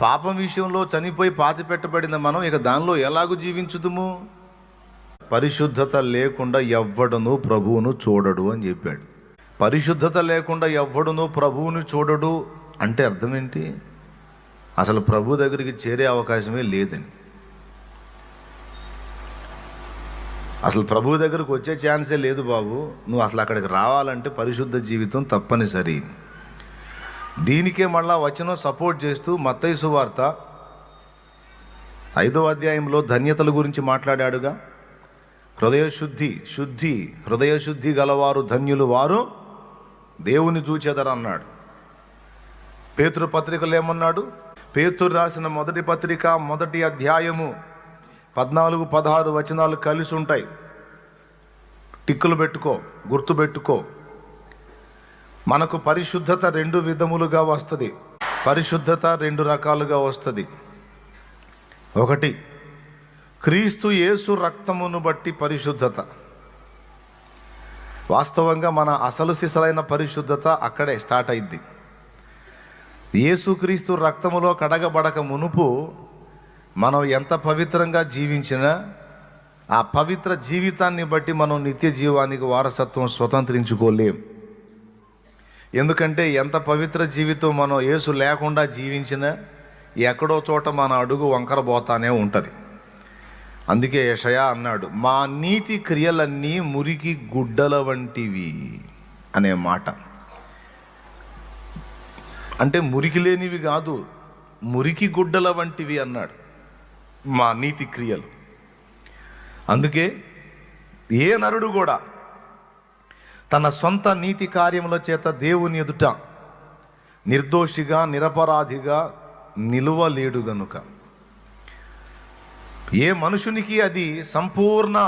పాపం విషయంలో చనిపోయి పాతి పెట్టబడిన మనం ఇక దానిలో ఎలాగూ జీవించుదుము? పరిశుద్ధత లేకుండా ఎవ్వడను ప్రభువును చూడడు అని చెప్పాడు. పరిశుద్ధత లేకుండా ఎవ్వడును ప్రభువును చూడడు అంటే అర్థం ఏంటి? అసలు ప్రభు దగ్గరికి చేరే అవకాశమే లేదని. అసలు ప్రభు దగ్గరకు వచ్చే ఛాన్సే లేదు బాబు. నువ్వు అసలు అక్కడికి రావాలంటే పరిశుద్ధ జీవితం తప్పనిసరి. దీనికే మళ్ళా వచనం సపోర్ట్ చేస్తూ మత్తయి సువార్త ఐదో అధ్యాయంలో ధన్యతల గురించి మాట్లాడాడుగా. హృదయశుద్ధి శుద్ధి హృదయశుద్ధి గలవారు ధన్యులు వారు దేవుని చూచేదరన్నాడు పేతురు పత్రికలు ఏమన్నాడు? పేతురు రాసిన మొదటి పత్రిక మొదటి అధ్యాయము పద్నాలుగు పదహారు వచనాలు కలిసి ఉంటాయి. టిక్కులు పెట్టుకో గుర్తు పెట్టుకో మనకు పరిశుద్ధత రెండు విధములుగా వస్తుంది. పరిశుద్ధత రెండు రకాలుగా వస్తుంది. ఒకటి క్రీస్తు యేసు రక్తమును బట్టి పరిశుద్ధత. వాస్తవంగా మన అసలు సిసలైన పరిశుద్ధత అక్కడే స్టార్ట్ అయింది యేసుక్రీస్తు రక్తములో కడగబడక మునుపు మనం ఎంత పవిత్రంగా జీవించినా ఆ పవిత్ర జీవితాన్ని బట్టి మనం నిత్య జీవానికి వారసత్వం స్వతంత్రించుకోలేం. ఎందుకంటే ఎంత పవిత్ర జీవితం మనం యేసు లేకుండా జీవించినా ఎక్కడో చోట మన అడుగు వంకర పోతానే ఉంటుంది. అందుకే యషయా అన్నాడు మా నీతి క్రియలన్నీ మురికి గుడ్డల వంటివి అనే మాట. అంటే మురికి లేనివి కాదు మురికి గుడ్డల వంటివి అన్నాడు మా నీతి క్రియలు. అందుకే ఏ నరుడు కూడా తన సొంత నీతి కార్యముల చేత దేవుని ఎదుట నిర్దోషిగా నిరపరాధిగా నిలువలేడు గనుక ఏ మనుషునికి అది సంపూర్ణ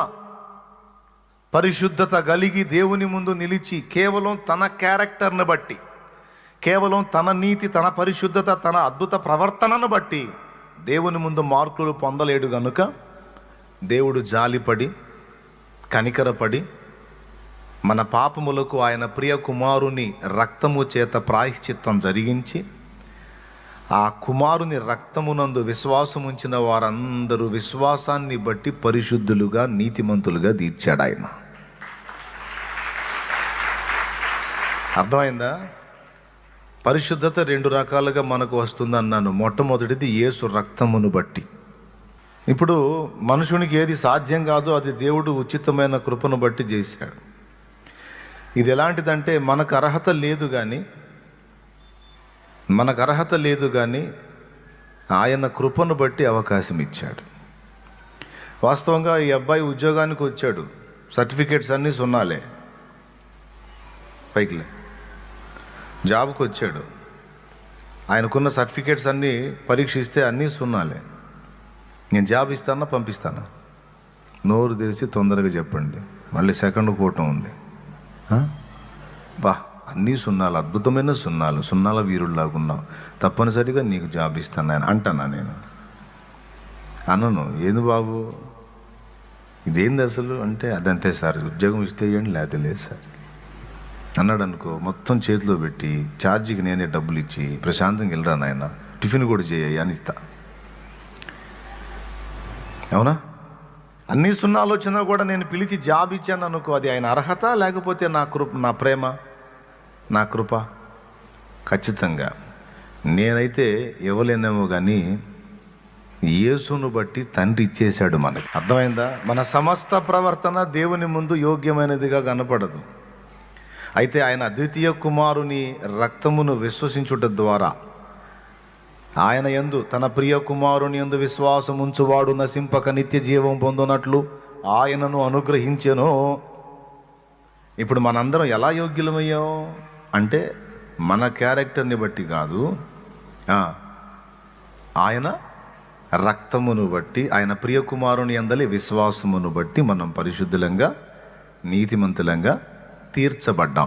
పరిశుద్ధత కలిగి దేవుని ముందు నిలిచి కేవలం తన క్యారెక్టర్ని బట్టి కేవలం తన నీతి తన పరిశుద్ధత తన అద్భుత ప్రవర్తనను బట్టి దేవుని ముందు మార్కులు పొందలేడు గనుక దేవుడు జాలిపడి కనికరపడి మన పాపములకు ఆయన ప్రియ కుమారుని రక్తము చేత ప్రాయశ్చిత్తం జరిగించి ఆ కుమారుని రక్తమునందు విశ్వాసముంచిన వారందరూ విశ్వాసాన్ని బట్టి పరిశుద్ధులుగా నీతిమంతులుగా తీర్చాడు ఆయన అర్థమైందా? పరిశుద్ధత రెండు రకాలుగా మనకు వస్తుందన్నాను. మొట్టమొదటిది యేసు రక్తమును బట్టి. ఇప్పుడు మనుషునికి ఏది సాధ్యం కాదో అది దేవుడు ఉచితమైన కృపను బట్టి చేశాడు. ఇది ఎలాంటిదంటే మనకు అర్హత లేదు కానీ మనకు అర్హత లేదు కానీ ఆయన కృపను బట్టి అవకాశం ఇచ్చాడు. వాస్తవంగా ఈ అబ్బాయి ఉద్యోగానికి వచ్చాడు. సర్టిఫికేట్స్ అన్నీ సున్నాలే. పైకిలే. జాబ్కి వచ్చాడు. ఆయనకున్న సర్టిఫికేట్స్ అన్నీ పరీక్షిస్తే అన్నీ సున్నాలే. నేను జాబ్ ఇస్తానా పంపిస్తానా? నోరు తెరిచి తొందరగా చెప్పండి. మళ్ళీ సెకండ్ కూటం ఉంది. వా బా అన్నీ సున్నాలు అద్భుతమైన సున్నాలు సున్నాల వీరుల్లాగున్నావు. తప్పనిసరిగా నీకు జాబ్ ఇస్తాను ఆయన అంటానా నేను? అన్నను ఏంది బాబు? ఇదేంది అసలు? అంటే అదంతే సార్ ఉద్యోగం ఇస్తే ఇవ్వండి లేకపోతే లేదు సార్. అన్నాడు అనుకో మొత్తం చేతిలో పెట్టి ఛార్జీకి నేనే డబ్బులు ఇచ్చి ప్రశాంతంగా వెళ్ళరా నాయన? టిఫిన్ కూడా చేయ అని ఇస్తా. అవునా? అన్ని సున్నాలు వచ్చినా కూడా నేను పిలిచి జాబ్ ఇచ్చాను అనుకో అది ఆయన అర్హత లేకపోతే నా కృప నా ప్రేమ నా కృప? ఖచ్చితంగా. నేనైతే ఇవ్వలేనేమో కానీ యేసును బట్టి తండ్రి ఇచ్చేశాడు మనకి. అర్థమైందా? మన సమస్త ప్రవర్తన దేవుని ముందు యోగ్యమైనదిగా కనపడదు. అయితే ఆయన అద్వితీయ కుమారుని రక్తమును విశ్వసించుట ద్వారా ఆయన యందు తన ప్రియ కుమారుని యందు విశ్వాసం ఉంచువాడు నశింపక నిత్య జీవం పొందునట్లు ఆయనను అనుగ్రహించెను. ఇప్పుడు మనందరం ఎలా యోగ్యులమయ్యాం? అంటే మన క్యారెక్టర్ని బట్టి కాదు. ఆయన రక్తమును బట్టి ఆయన ప్రియకుమారుని అందలి విశ్వాసమును బట్టి మనం పరిశుద్ధులంగా నీతిమంతులంగా తీర్చబడ్డాం.